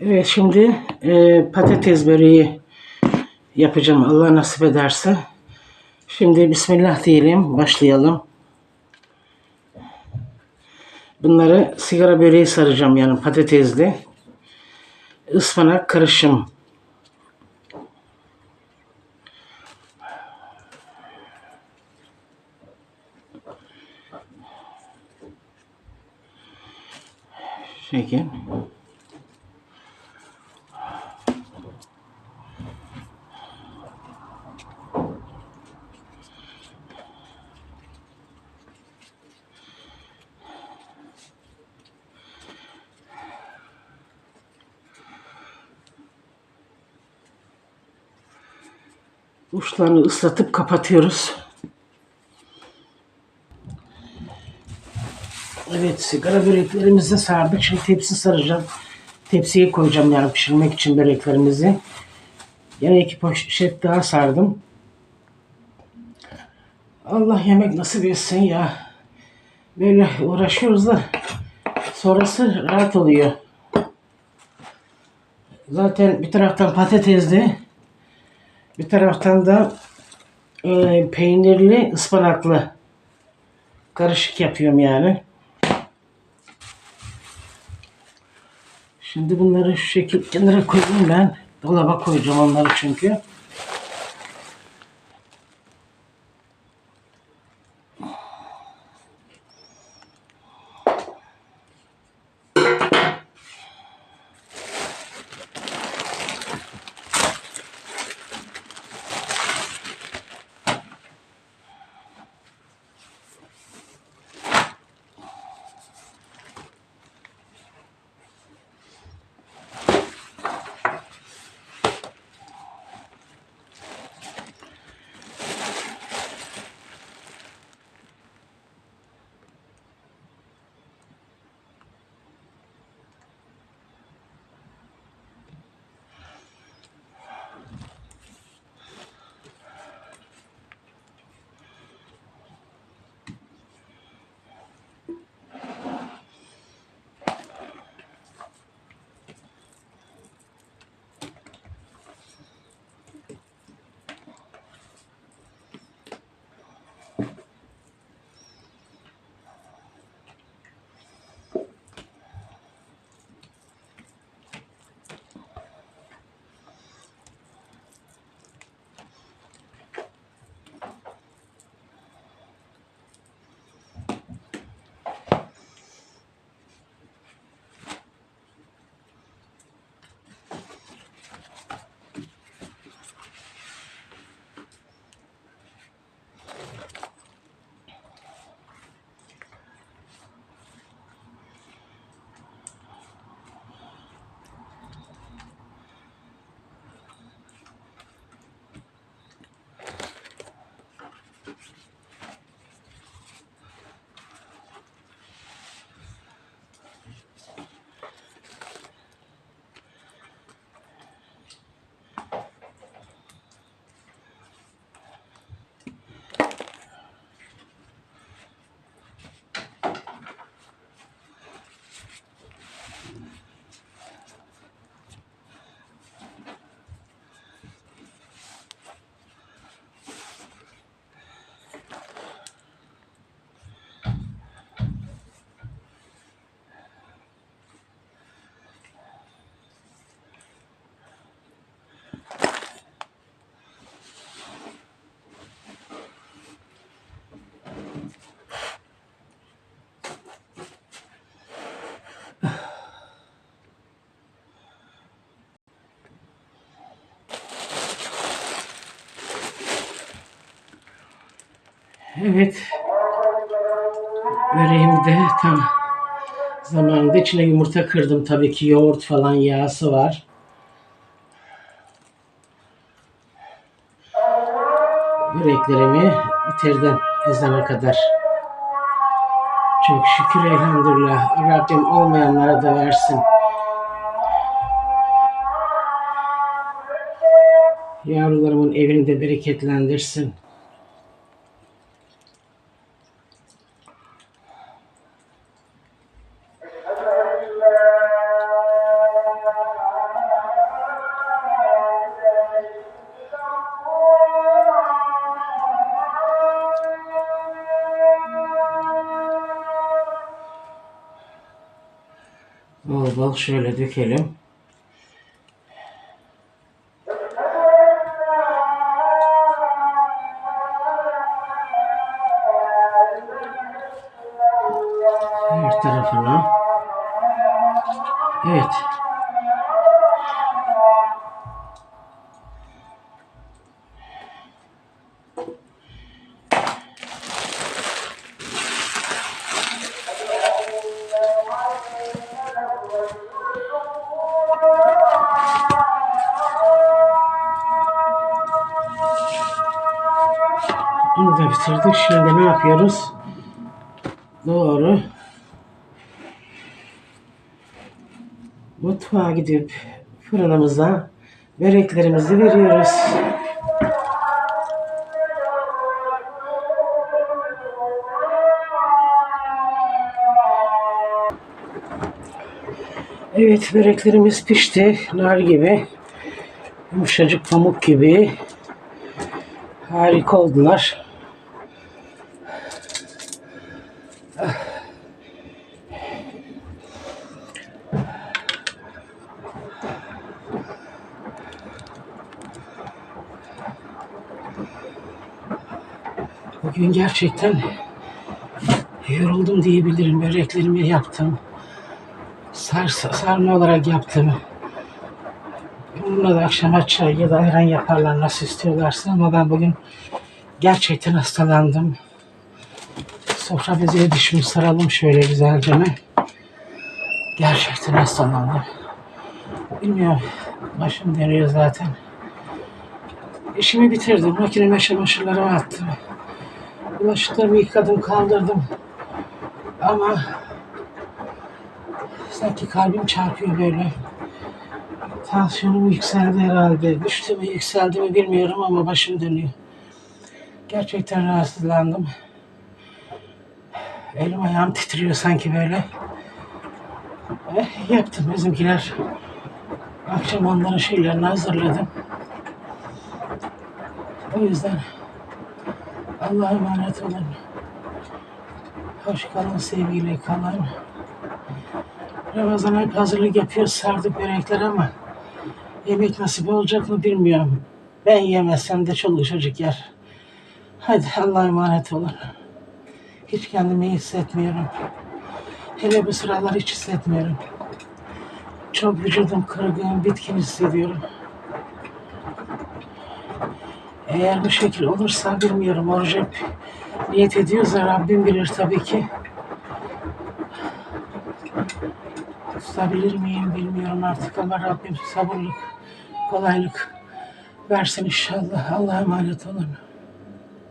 Evet şimdi e, patates böreği yapacağım Allah nasip ederse. Şimdi Bismillah diyelim başlayalım. Bunları sigara böreği saracağım yani patatesli. Ispanak karışım. Şekil. Uçlarını ıslatıp kapatıyoruz. Evet sigara böreklerimizi sardık. Şimdi tepsi saracağım. Tepsiye koyacağım yani pişirmek için böreklerimizi. Yine iki poşet daha sardım. Allah yemek nasip etsin ya. Böyle uğraşıyoruz da sonrası rahat oluyor. Zaten bir taraftan patatesli, bir taraftan da e, peynirli, ıspanaklı karışık yapıyorum yani. Şimdi bunları şu şekilde kenara koyayım ben. Dolaba koyacağım onları çünkü. Evet. Böreğimi de tam zamanında içine yumurta kırdım. Tabii ki yoğurt falan yağısı var. Böreklerimi bitirdim ezana kadar. Çok şükür elhamdülillah. Rabbim olmayanlara da versin. Yavrularımın evini de bereketlendirsin. Bol bol şöyle dökelim. Her tarafına. Evet. Bunu da bitirdik. Şimdi ne yapıyoruz? Doğru. Mutfağa gidip fırınımıza böreklerimizi veriyoruz. Evet böreklerimiz pişti. Nar gibi. Yumuşacık pamuk gibi. Harika oldular. Bugün gerçekten yoruldum diyebilirim. Böreklerimi yaptım. Sar, sarma olarak yaptım. Bununla da akşama çay ya da ayran yaparlar nasıl istiyorlarsa ama ben bugün gerçekten hastalandım. Sofra bezeye düşmüş saralım şöyle güzelce mi? Gerçekten hastalandım. Bilmiyorum. Başım dönüyor zaten. İşimi bitirdim. Makineme çamaşırlarımı attım. Bulaşıklarımı yıkadım, kaldırdım. Ama sanki kalbim çarpıyor böyle. Tansiyonum yükseldi herhalde. Düştü mü yükseldi mi bilmiyorum ama başım dönüyor. Gerçekten rahatsızlandım. Elim ayağım titriyor sanki böyle. Eh, yaptım bizimkiler. Akşam onların şeylerini hazırladım. O yüzden Allah'a emanet olun. Hoş kalın, sevgiyle kalın. Ramazan'a hep hazırlık yapıyoruz, sardık börekler ama yemek nasip olacak mı bilmiyorum. Ben yemezsem de çoluk çocuk yer. Hadi Allah'a emanet olun. Hiç kendimi iyi hissetmiyorum. Hele bu sıralar hiç hissetmiyorum. Çok vücudum kırgın, bitkin hissediyorum. Eğer bu şekil olursa bilmiyorum. Hep niyet ediyorsa Rabbim bilir tabii ki. Tutabilir miyim bilmiyorum artık ama Rabbim sabırlık, kolaylık versin inşallah. Allah'a emanet olun.